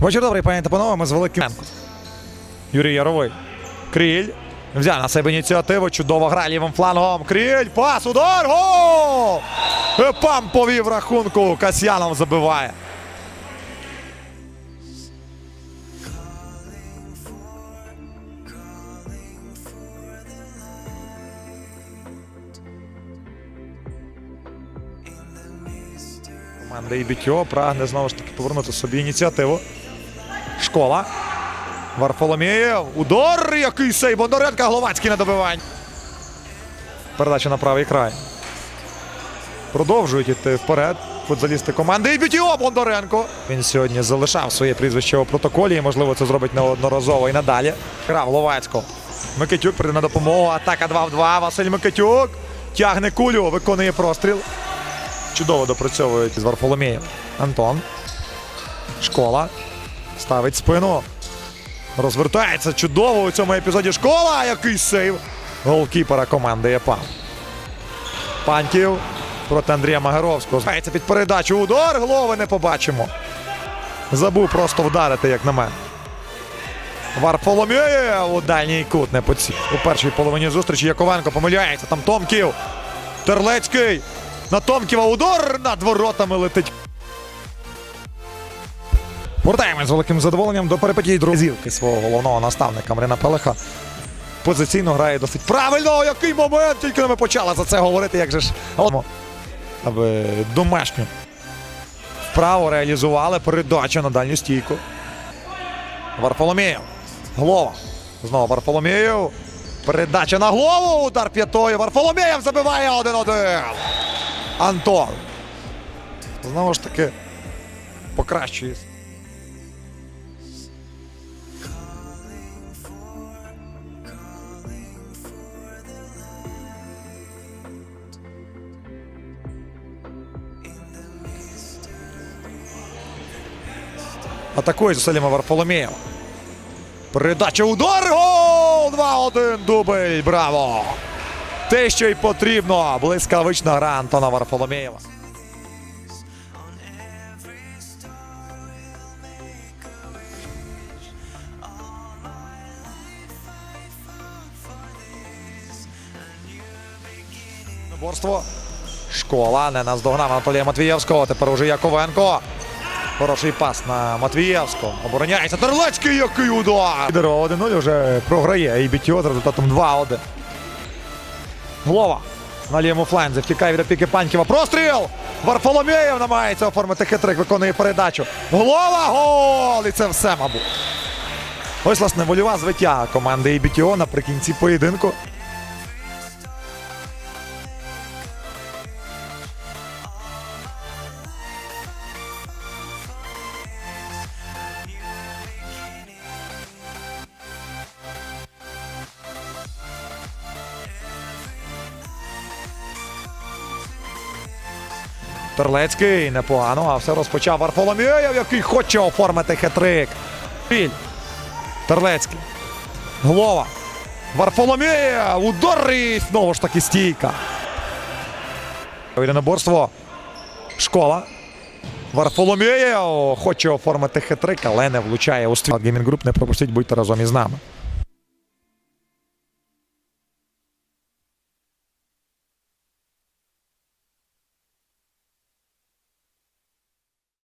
Вечір добрий, пані та панове, ми з Великим. Юрій Яровий. Кріль. Взяв на себе ініціативу. Чудова гра лівим флангом. Кріль. Пас. Удар. Гол! Пам повів рахунку. Касьянов забиває. Команда Ібітьо прагне знову ж таки повернути собі ініціативу. Школа. Варфоломєєв. Удар! Який сей! Бондаренка Гловацький на добивання. Передача на правий край. Продовжують іти вперед. Футболісти команди І Ібітьо Бондаренко. Він сьогодні залишав своє прізвище у протоколі і, можливо, це зробить неодноразово і надалі. Грав Ловацько. Микитюк прийде на допомогу. Атака 2 в 2. Василь Микитюк. Тягне кулю, виконує простріл. Чудово допрацьовують з Варфоломієм. Антон. Школа. Ставить спину. Розвертається чудово у цьому епізоді. Школа. Який сейв. Голкіпера команди ЄПА. Панків проти Андрія Магаровського. Збирається під передачу. Удар. Голови не побачимо. Забув просто вдарити, як на мене. Варфоломєєв у дальній кут не поцілив. У першій половині зустрічі Яковенко помиляється. Там Томків. Терлецький. На Томківа удар над воротами летить. Повертаємось з великим задоволенням до перипетій друзівки свого головного наставника Марина Пелеха. Позиційно грає досить правильно. Який момент! Тільки ми почали за це говорити, як же ж. Аби домашню вправо реалізували передачу на дальню стійку. Варфоломєєв. Глова. Знову Варфоломєєв. Передача на голову. Удар п'ятою. Варфоломєєв забиває 1-1. Антон. Знову ж таки покращує. Атакує Селіма Варфоломєєв. Передача удар. Гол! 2-1. Дубль. Браво! Те, що й потрібно. Блискавична гра Антона Варфоломєєва. Борство. Школа не наздогнав Анатолія Матвієвського. Тепер уже Яковенко. Хороший пас на Матвієвського. Обороняється Терлецький, який удар! Лідерова 1-0 вже програє. І бітьо з результатом 2-1. Глова на лівому фланзі. Втікає від опіки Паньківа. Простріл! Варфоломєєв намагається оформити хитрик, виконує передачу. Голова! Гол! І це все, мабуть. Ось, власне, вольова звиття команди ІБТО наприкінці поєдинку. Терлецький непогано, а все розпочав Варфоломєєв, який хоче оформити хитрик. Біль. Терлецький. Глова. Варфоломєєв. Удар і знову ж таки стійка. Єдиноборство. Школа. Варфоломєєв хоче оформити хитрик, але не влучає у ствіл. Геймінг не пропустіть, будьте разом із нами.